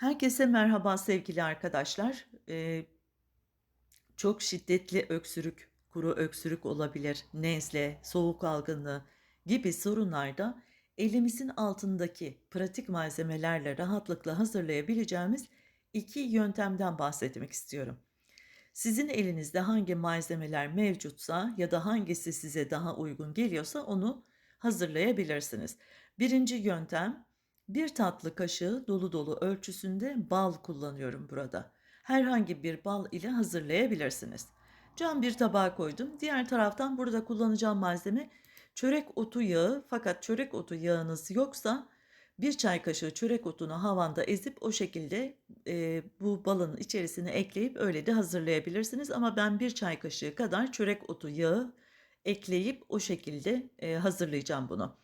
Herkese merhaba sevgili arkadaşlar. Eee, çok şiddetli öksürük, kuru öksürük olabilir, nezle, soğuk algınlığı gibi sorunlarda elimizin altındaki pratik malzemelerle rahatlıkla hazırlayabileceğimiz iki yöntemden bahsetmek istiyorum. Sizin elinizde hangi malzemeler mevcutsa ya da hangisi size daha uygun geliyorsa onu hazırlayabilirsiniz. Birinci yöntem bir tatlı kaşığı dolu dolu ölçüsünde bal kullanıyorum burada. Herhangi bir bal ile hazırlayabilirsiniz. Cam bir tabağa koydum. Diğer taraftan burada kullanacağım malzeme çörek otu yağı fakat çörek otu yağınız yoksa bir çay kaşığı çörek otunu havanda ezip o şekilde e, bu balın içerisine ekleyip öyle de hazırlayabilirsiniz. Ama ben bir çay kaşığı kadar çörek otu yağı ekleyip o şekilde e, hazırlayacağım bunu.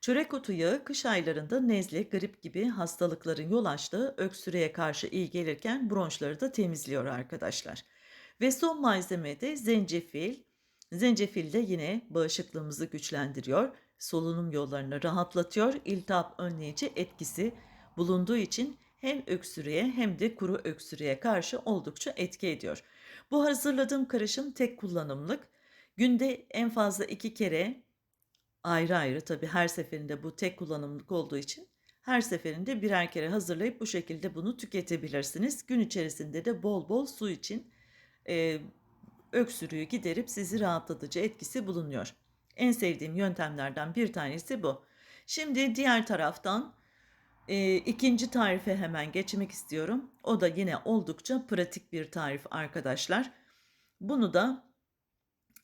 Çörek otu yağı kış aylarında nezle, grip gibi hastalıkların yol açtığı öksürüğe karşı iyi gelirken bronşları da temizliyor arkadaşlar. Ve son malzeme de zencefil. Zencefil de yine bağışıklığımızı güçlendiriyor, solunum yollarını rahatlatıyor, iltihap önleyici etkisi bulunduğu için hem öksürüğe hem de kuru öksürüğe karşı oldukça etki ediyor. Bu hazırladığım karışım tek kullanımlık. Günde en fazla iki kere ayrı ayrı tabii her seferinde bu tek kullanımlık olduğu için her seferinde birer kere hazırlayıp bu şekilde bunu tüketebilirsiniz. Gün içerisinde de bol bol su için e, öksürüğü giderip sizi rahatlatıcı etkisi bulunuyor. En sevdiğim yöntemlerden bir tanesi bu. Şimdi diğer taraftan e, ikinci tarife hemen geçmek istiyorum. O da yine oldukça pratik bir tarif arkadaşlar. Bunu da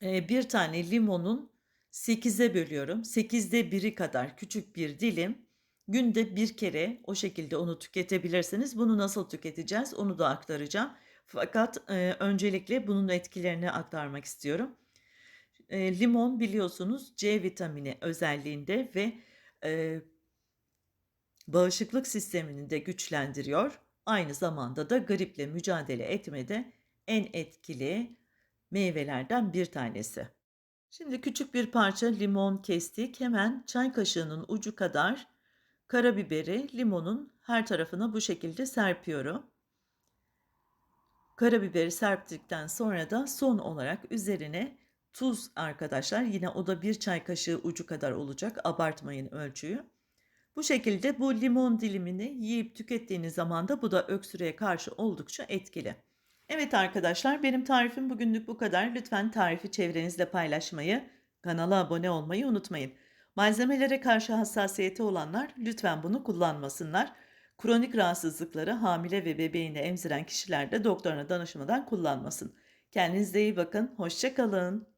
e, bir tane limonun 8'e bölüyorum. 8'de biri kadar küçük bir dilim. Günde bir kere o şekilde onu tüketebilirsiniz. Bunu nasıl tüketeceğiz onu da aktaracağım. Fakat e, öncelikle bunun etkilerini aktarmak istiyorum. E, limon biliyorsunuz C vitamini özelliğinde ve e, bağışıklık sistemini de güçlendiriyor. Aynı zamanda da griple mücadele etmede en etkili meyvelerden bir tanesi. Şimdi küçük bir parça limon kestik. Hemen çay kaşığının ucu kadar karabiberi limonun her tarafına bu şekilde serpiyorum. Karabiberi serptikten sonra da son olarak üzerine tuz arkadaşlar. Yine o da bir çay kaşığı ucu kadar olacak. Abartmayın ölçüyü. Bu şekilde bu limon dilimini yiyip tükettiğiniz zaman da bu da öksürüğe karşı oldukça etkili. Evet arkadaşlar benim tarifim bugünlük bu kadar. Lütfen tarifi çevrenizle paylaşmayı, kanala abone olmayı unutmayın. Malzemelere karşı hassasiyeti olanlar lütfen bunu kullanmasınlar. Kronik rahatsızlıkları hamile ve bebeğini emziren kişiler de doktoruna danışmadan kullanmasın. Kendinize iyi bakın, hoşçakalın.